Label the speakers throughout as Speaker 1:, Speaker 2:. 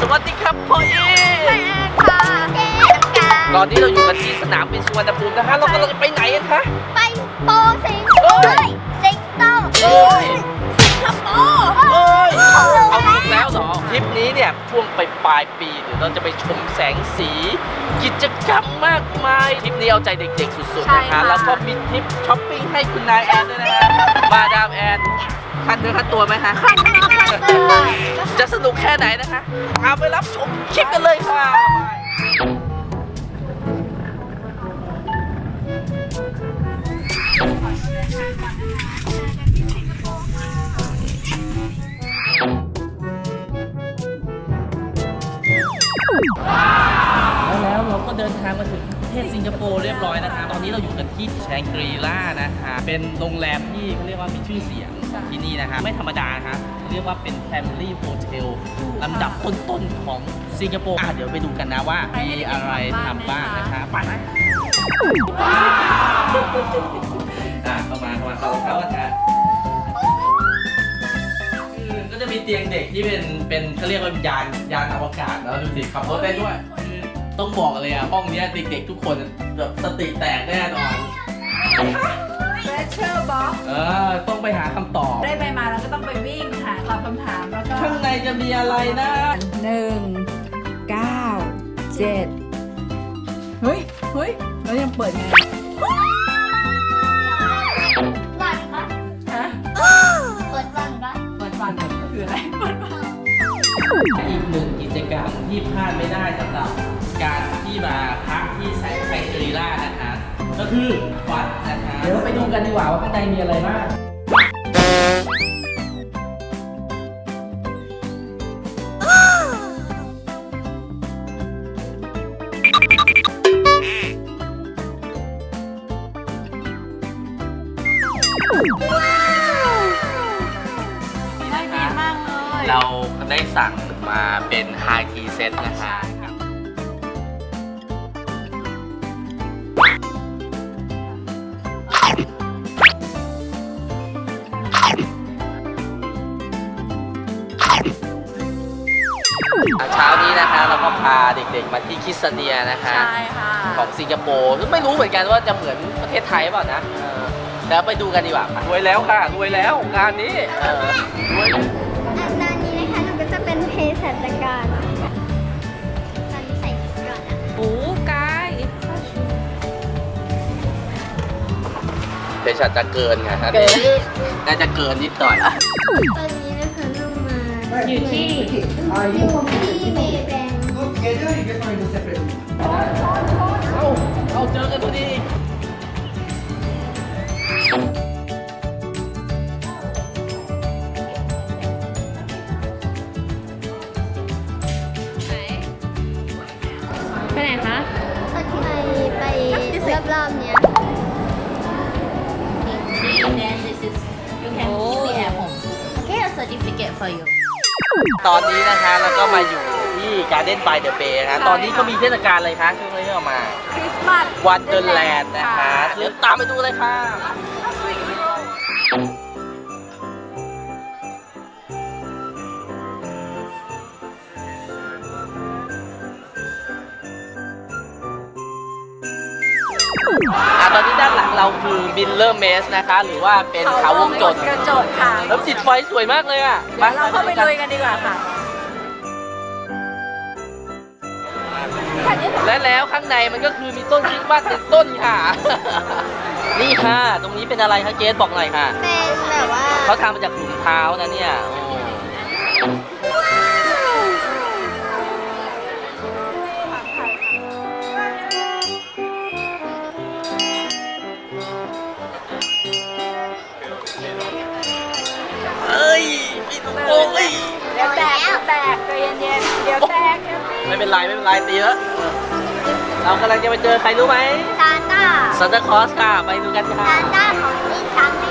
Speaker 1: สวัสดีครับพ่อเอ๋
Speaker 2: ค่ะเ
Speaker 3: จ๊ค่ะ
Speaker 1: ตอนนี้เราอยู่กันที่สนามบินสุวรรณภูมินะฮะเรากำลังจะไปไหนกันคะ
Speaker 3: ไปโปสิง
Speaker 1: โต้
Speaker 3: สิงโต
Speaker 1: เอ้ย
Speaker 3: สิงคโปร์
Speaker 1: โอ้ย
Speaker 3: เอา
Speaker 1: ถูกแล้วเหรอทริปนี้เนี่ยช่วงไปปลายปีเดี๋ยวเราจะไปชมแสงสี กิจกรรมมากมายทริปนี้เอาใจเด็กๆ สุดๆนะใช่คะค่ะ แล้วก็มีทริปช้อปปิ้งให้คุณนายแอนด้วยนะฮะมาดามแอนคันเนื้อคันตัวไหมฮะ
Speaker 3: คันนะคะ
Speaker 1: จะสนุกแค่ไหนนะคะเอาไปรับชมคลิปกันเลยค่ะแล้วเราก็เดินทางมาถึง ศสิงคโปร์เรียบร้อยนะคะ ตอนนี้เราอยู่กันที่แชงกรีล่านะคะ เป็นโรงแรมที่เขาเรียกว่ามีชื่อเสียงที่นี่นะคะ ไม่ธรรมดานะคะเรียกว่าเป็น Family Hotel ลำดับต้นๆของสิงคโปร์อะเดี๋ยวไปดูกันนะว่า มีอะไรทำบ้างนะคะไปอะเข้ามาเข้ามาเข้าเข้ากันค่ะคือก็จะมีเตียงเด็กที่เป็นเป็นเขาเรียกว่ายานยานอวกาศแล้วดูสิขับรถได้ด้วยคือ ต้องบอกเลยอะห้องเนี้ยเด็กๆทุกคนแบบสติแตกแน่นอน
Speaker 2: เฟเชอร์บ็อก
Speaker 1: เออต้องไปหาคำตอบ
Speaker 2: ได้ไปมาแล้วก็ต้องไปวิ่งหาตอบคำถามแล้วก็
Speaker 1: ข้างในจะมีอะไรนะ
Speaker 2: หนึ่งเก้าเจ็ดเฮ้ยเฮ้ยแล้วยังเปิดไง
Speaker 3: วันปะ
Speaker 2: ฮะ
Speaker 3: เปิดวันปะ
Speaker 2: เปิดฟันก็คืออะไรเปิดฟัน
Speaker 1: อีกหนึ่งกิจกรรมที่พลาดไม่ได้สำหรับการที่มาพักที่ไซต์ไซเกรีล่านะคะ ก็คือวัดนะคะเดี๋ยวเราไปดูกันดีกว่าว่าข้างในมีอะไรบ้าง
Speaker 2: น่ากินมากเลย
Speaker 1: เราได้สั่ง มาเป็นไฮทีเซตนะคะเช้านี้นะคะเราก็พาเด็กๆมาที่คิสเนียนะคะ
Speaker 2: ใช่ค่ะ
Speaker 1: ของสิงคโปร์ซึ่งไม่รู้เหมือนกันว่าจะเหมือนประเทศไทยเปล่านะเออเดี๋ยวไปดูกันดีกว่ารวยแล้วค่ะรวยแล้วงานนี้เออรวย
Speaker 3: สัชกรตอนนี้ใส่ชุดก่อนนะ
Speaker 2: โอ้กาย
Speaker 1: เดี๋ยวฉันจะเกินไงครับน่าจะเกินนิดหน่อย
Speaker 3: ตอนนี้นะคะเรามา
Speaker 2: อยู่ที่
Speaker 3: ที่เมย์แบง
Speaker 4: Together, you get mine separately.
Speaker 1: เอาเอาเจอกันพอดี
Speaker 5: ไปไหนคะ
Speaker 3: ไปไปรอบๆเนี้ย
Speaker 5: Then this is you can keep it at home. Okay, a certificate for you.
Speaker 1: ตอนนี้นะคะแล้วก็มาอยู่ที่ Garden by the Bay นะคะตอนนี้ก็มีเทศกาลอะไรคะช่วงนี้ออกมา
Speaker 2: คริสต์มาส
Speaker 1: วันเดอร์แลนด์นะคะเดี๋ยวตามไปดูเลยค่ะ อะตอนนี้ด้านหลังเราคือบินเลอร์เมสนะคะ หรือว่าเป็นเขาวงจร
Speaker 2: กระจกค่ะ
Speaker 1: แล้วติดไฟสวยมากเลยอะ
Speaker 2: เดี๋ยวเราเข้าไปลุยกันดีกว่าค่ะ
Speaker 1: และแล้วข้างในมันก็คือมีต้นคริสต์มาสหนึ่งต้นค่ะ นี่ค่ะ ตรงนี้เป็นอะไรคะเกสบอกหน่อยค่ะ
Speaker 3: เป็นแบบว่า
Speaker 1: เขาทำมาจากถุงเท้านะเนี่ยโอ้ ไม่เป็นไรไม่เป็นไรตีแล้วเรากำลังจะไปเจอใครรู้ไหม
Speaker 3: ซานต้า
Speaker 1: ซานตาคลอสค่ะ ไปดูกันค่ะ
Speaker 3: ซานต้าของที่ช้างไม่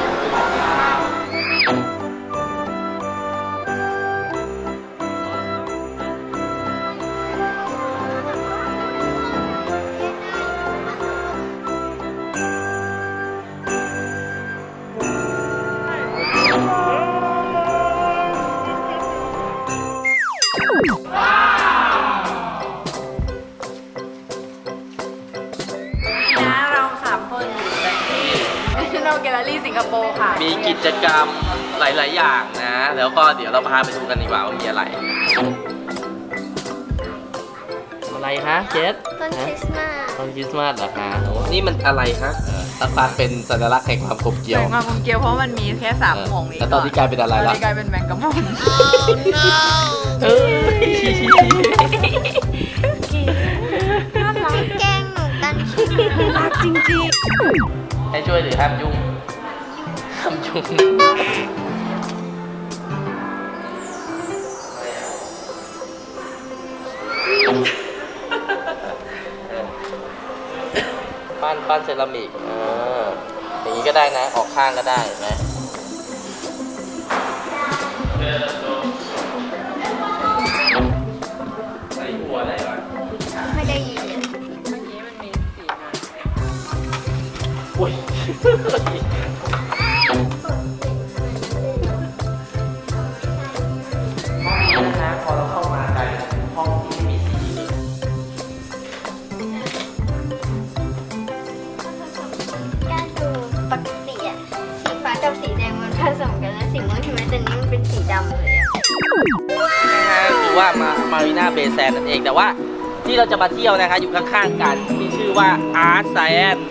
Speaker 2: แกลเลอรี่สิงคโปร์ค่ะ
Speaker 1: มีกิจกรรมหลาย ๆ อย่างนะ แล้วก็เดี๋ยวเราพาไปดูกันดีกว่าว่ามีอะไร อะไรคะเจส
Speaker 3: ต้นคริสต์มาส
Speaker 1: ต้นคริสต์มาสเหรอคะโอ้นี่มันอะไรคะตะพานเป็นสัญลักษณ์แห่งความกลมเกลียว
Speaker 2: สวยงามกลมเกลียวเพราะมันมีแค่สามห่วงนี้
Speaker 1: แล้วตอนนี้กลายเป็นอะไร
Speaker 2: ตอน
Speaker 1: ล่ะ
Speaker 2: นี้กลายเป็นแมงกะพรุน
Speaker 1: เอ้ย
Speaker 3: น่ารักแกล้งหนูกันใช่ไหม
Speaker 2: รักจริง
Speaker 1: ให้ช่วยหรือห้ามยุ่งห้ามยุ่งปั้นปั้นเซรามิกเอออย่างนี้ก็ได้นะ ออกข้างก็ได้เห็นไกั
Speaker 3: บสีแดงมันผสมกันแล้วสีม่วงใช่ไหมแต่นี่มันเป็นสีดำเลยอะ
Speaker 1: นะฮะคือว่ามามารีนาเบย์แซนนั่นเองแต่ว่าที่เราจะมาเที่ยวนะคะอยู่ข้างๆกันที่ชื่อว่า Art Science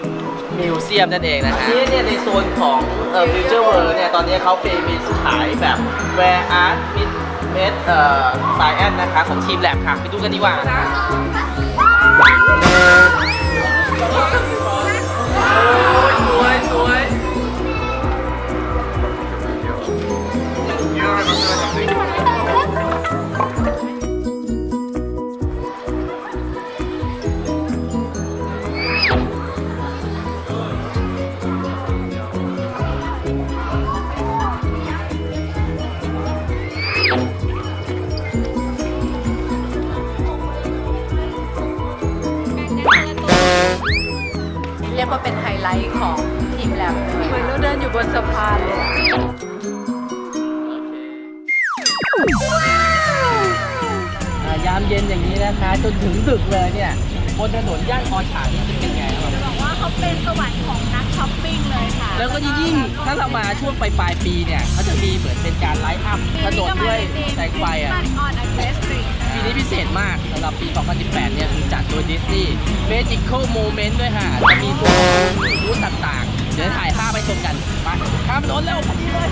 Speaker 1: Museum นั่นเองนะฮะที่เนี่ยในโซนของเอ่อ Future World เนี่ยตอนนี้เขาเป็นมีขายแบบ Where Art Meet Met เอ่อ Science นะคะของทีมแลบค่ะ ไปดูกันดีกว่านะ
Speaker 2: ยกว่าเป็นไฮไลท์ของทีมแลบเลยเหมือนเราเดินอยู่บนสะพานเลยอะ
Speaker 1: อ่ายามเย็นอย่างนี้นะคะ จนถึงดึกเลยเนี่ยบนถนนย่านคอฉางนี่จะเป็นไงครับ
Speaker 2: บอกว่าเขาเป็นสวรรค์ของนักช้อปปิ้งเลยค่ะ
Speaker 1: แล้วก็ยิ่งถ้าเรามาช่วงปลายปลายๆปีเนี่ยเขาจะมีเหมือนเป็นการไลฟ์อัพถนนด้วยแสงไฟอะ
Speaker 2: ออนอัลเทสตรี
Speaker 1: ปี นี้พิเศษมากสำหรับปี 2018 เนี่ยคือจัดโดยดิสนีย์ Magical Moment ด้วยค่ะ จะมีตัวบูธต่างๆ เดี๋ยวถ่ายภาพไปชมกันมาข้ามถนนเร็วพอดีเลย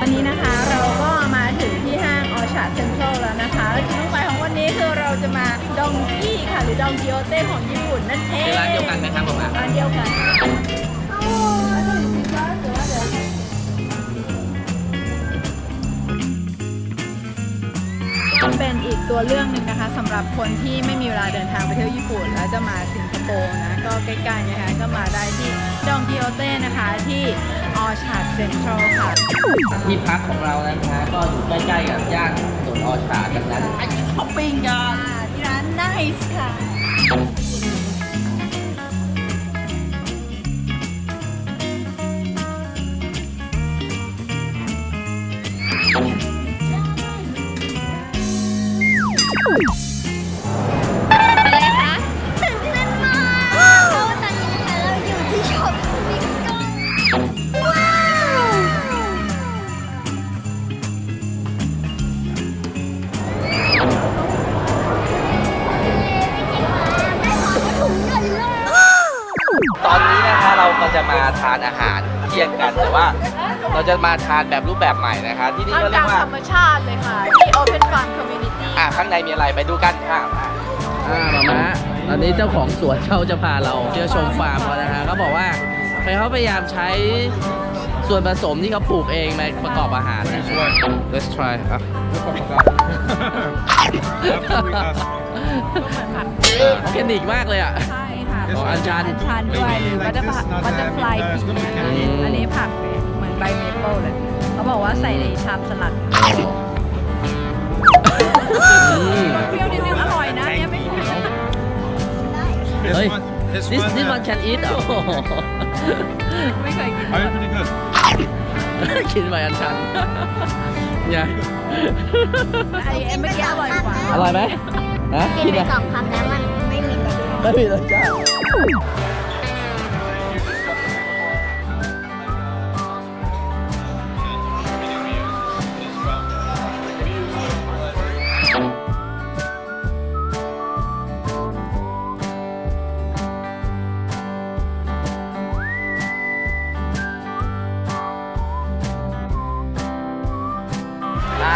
Speaker 2: วันนี้นะคะเราก็มาถึงที่ห้างออชาร์ดเซ็นทรัลแล้วนะคะและจุดมุ่งหมายของวันนี้คือเราจะมาดองกี้ค่ะ หรือดองกิโอเต้ของญี่ปุ่นนั่นเอง
Speaker 1: เป็นร้านเดียวกันไหมครับผมอะ
Speaker 2: ร้านเดียวกัน ตัวเรื่องหนึ่งนะคะสำหรับคนที่ไม่มีเวลาเดินทางไปเที่ยวญี่ปุ่น แล้วจะมาสิงคโปร์นะก็ใกล้ๆนะคะก็มาได้ที่ดองกิโอเต้นะคะที่ออชาร์ดเซ็นทรัลค่ะ
Speaker 1: ที่พักของเรานะคะ ก็อยู่ใกล้ๆกับย่านถนนออชาร์ดดังนั้นไปช้อปปิ้งกัน
Speaker 2: ที่ร้าน Nice ค่ะ
Speaker 3: อะ มาทาน
Speaker 1: อาหารเที่ยงกันแต่ว่า เราจะมาทานแบบรูปแบบใหม่นะคะ ที่นี่
Speaker 2: ท่าม
Speaker 1: ก็
Speaker 2: ก
Speaker 1: เรีย
Speaker 2: ลาง
Speaker 1: กว่า
Speaker 2: ธรรมชาติเลยค่ะ ที่ Open Farm Community
Speaker 1: อ่าข้างในมีอะไรไปดูกันค่ะอ่ามามาตอนนี้เจ้าของสวนเขาจะพาเราเที่ยวชมฟาร์มเขานะฮะเขาบอกว่าเขาพยายามใช้ส่วนผสมที่เขาปลูกเองมาประกอบอาหารนะ Let's try อะ ออร์แกนิกมากเลยอะ
Speaker 2: ใช่ค่ะ
Speaker 1: อ๋ออัญชัน
Speaker 2: อัญชันด้วยหรือบัตเตอร์บัตเตอร์ฟลายพีนะคะ
Speaker 1: อืม
Speaker 2: อันนี้ผักเลยเหมือนใบเมเปิลเลย เขาบอกว่าใส่ในชามสลัด
Speaker 1: อืม
Speaker 2: เปรี้ยวนิดนึงอร่อยนะเนี่ยไม่เผ็ด
Speaker 1: เฮ้ย
Speaker 6: This
Speaker 1: this
Speaker 6: one,
Speaker 1: this
Speaker 6: uh,
Speaker 1: one can eat โอ้โห
Speaker 2: ไม่เคยกิน
Speaker 6: Very pretty good.
Speaker 1: กินใบอัญชันเนี่ย
Speaker 2: ไอ้ไอ้เมื่อกี้อร่อยกว่า
Speaker 1: อร่อยไหมฮะ
Speaker 3: กินไป
Speaker 1: อะ
Speaker 3: สองคำแล้วมันไม่มีรสชาติ
Speaker 1: ไม่มีรสชาติ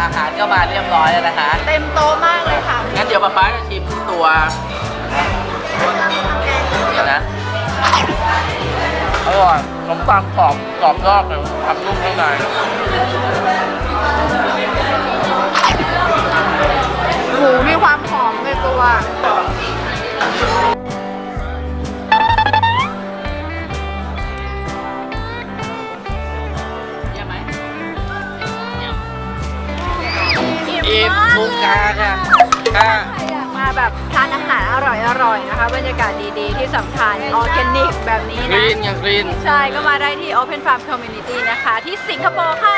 Speaker 1: อาหารก็มาเรียบร้อยแล้วนะคะ
Speaker 2: เต็มโต๊ะมากเลยค่ะ
Speaker 1: งั้นเดี๋ยวป๊าป๊าจะชิมตัว อร่อยขนมปังกรอบกรอบนอกแต่ทำนุ่มข้างใน
Speaker 2: หมูมีความหอมในตัว
Speaker 1: เยี่ยมไหมอิ่มทุกกาค่ะค่ะ
Speaker 2: รอร่อยๆนะคะ บรรยากาศดีๆ ที่สำคัญออร์แกนิกแบบนี้
Speaker 1: ก
Speaker 2: นะ
Speaker 1: รีนอย่างกรีน
Speaker 2: ใช่ก็มาได้ที่ Open Farm Community นะคะ ที่สิงคโปร์ค่ะ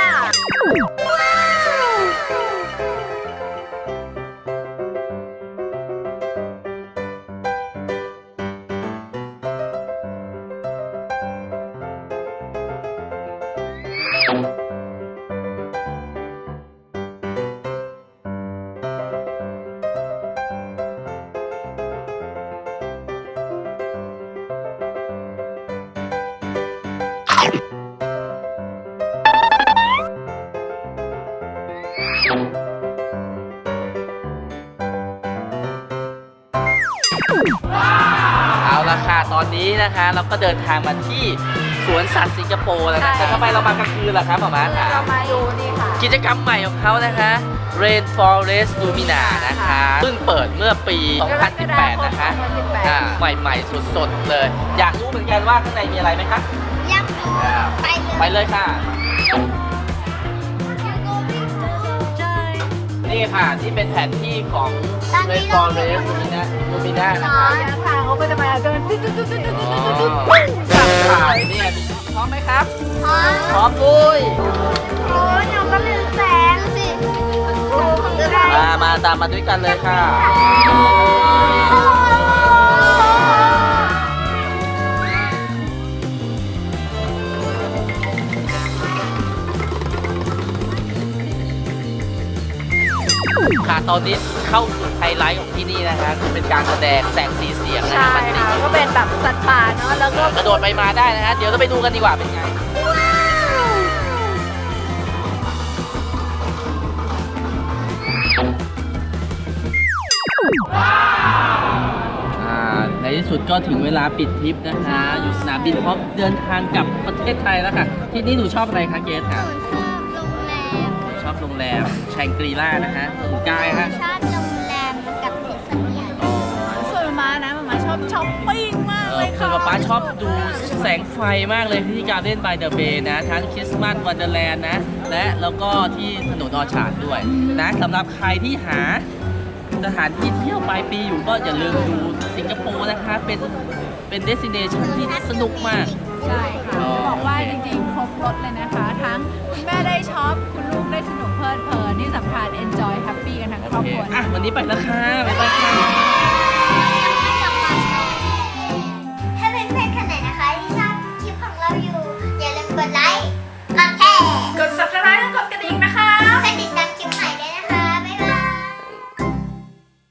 Speaker 1: เอาละค่ะตอนนี้นะคะ เราก็เดินทางมาที่สวนสัตว์สิงคโปร์แล้วนะ
Speaker 2: ใช่
Speaker 1: แต่ทำไมเรามากลางคืนล่ะครับหมอมาค่ะ
Speaker 2: เรามาดูนี่ค่ะ
Speaker 1: กิจกรรมใหม่ของเขานะคะ Rainforest Lumina นะคะเพิ่งเปิดเมื่อปี 2018 นะคะ
Speaker 2: 2018
Speaker 1: อ่าใหม่ๆสดๆเลย อยากรู้เหมือนกันว่าข้างในมีอะไรไหมคะ
Speaker 3: ยักษ์ดูไปเลย
Speaker 1: ไปเลยค่ะ นี่ค่ะที่เป็นแผนที่ของ Rainforest Lumina Lumina นะ
Speaker 3: ร้อ
Speaker 1: คะ
Speaker 3: น
Speaker 2: ทางเขาก็จะมาเดินตึ๊ดตึ๊ดตึ๊ดตึ๊ดตึ๊ด
Speaker 1: อ๋อ
Speaker 2: ตึ๊ดตึ๊ด
Speaker 1: จับถ่ายเนี่ยพร้อมไหมครับ
Speaker 3: พร้อม
Speaker 1: พร้อมลุย
Speaker 3: โอ้ยหนูก็ลืมแสงสิโอ้ของเธอ
Speaker 1: มามาตามมาด้วยกันเลยค่ะ ค่ะตอนนี้เข้าสู่ไฮไลท์ของที่นี่นะคะคือเป็นการแสดงแสงสีเสียงนะ
Speaker 2: ใช่
Speaker 1: คะมันติ
Speaker 2: ค่ะก็เป็นแบบสัตว์ป่าเนาะแล้วก็
Speaker 1: กระโดดไปมาได้นะคะเดี๋ยวเราไปดูกันดีกว่าเป็นไงอ่าในที่สุดก็ถึงเวลาปิดทริปนะคะ อยู่สนามบินพร้อมเดินทางกลับประเทศไทยแล้วค่ะ ที่นี่หนูชอบอะไรคะเกสค่ะ
Speaker 3: ชอบโรงแรม
Speaker 1: ชอ บโรงแรมแชงกรีล่านะคะหนูกายฮะ
Speaker 3: ชอบโรงแรมกับเทศเนียน
Speaker 1: อ๋อ
Speaker 2: ส่วนมานะมามาชอบช้อปปิ้งมาก
Speaker 1: เอ
Speaker 2: เล
Speaker 1: อยคือ
Speaker 2: ค่ะ
Speaker 1: ป๊าป๊าชอบดูแสงไฟมากเลยที่การเล่นบายเดอะเบย์นะ ทั้งคริสต์มาสวันเดอร์แลนด์นะ และแล้วก็ที่ถนนออชาร์ดด้วยนะสำหรับใครที่หาสถานที่เที่ยวปลายปีอยู่ก็อย่าลืมดูสิงคโปร์นะคะ เป็นเป็นเดสติเนชันที่สนุกมาก
Speaker 2: ใช่ค่ะ
Speaker 1: อ๋อ
Speaker 2: จะ อกว่าจริงๆ ครบรถเลยนะคะ ทั้งคุณแม่ได้ช็อป คุณลูกได้สนุกเพลิดเพลินที่สำคัญ enjoy happy กันทั้งคร
Speaker 1: อ
Speaker 2: บ
Speaker 1: ค
Speaker 2: รัว
Speaker 1: วันนี้ไปแล้วค่ะไปายบาค่ะ
Speaker 3: ถ้เพื่อนๆ
Speaker 1: คนไหนนะ
Speaker 3: คะที่ชอบคลิปของเราอยู่ อย่าลืมกดไลค์กดแชร์
Speaker 2: กด subscribe แล้วกด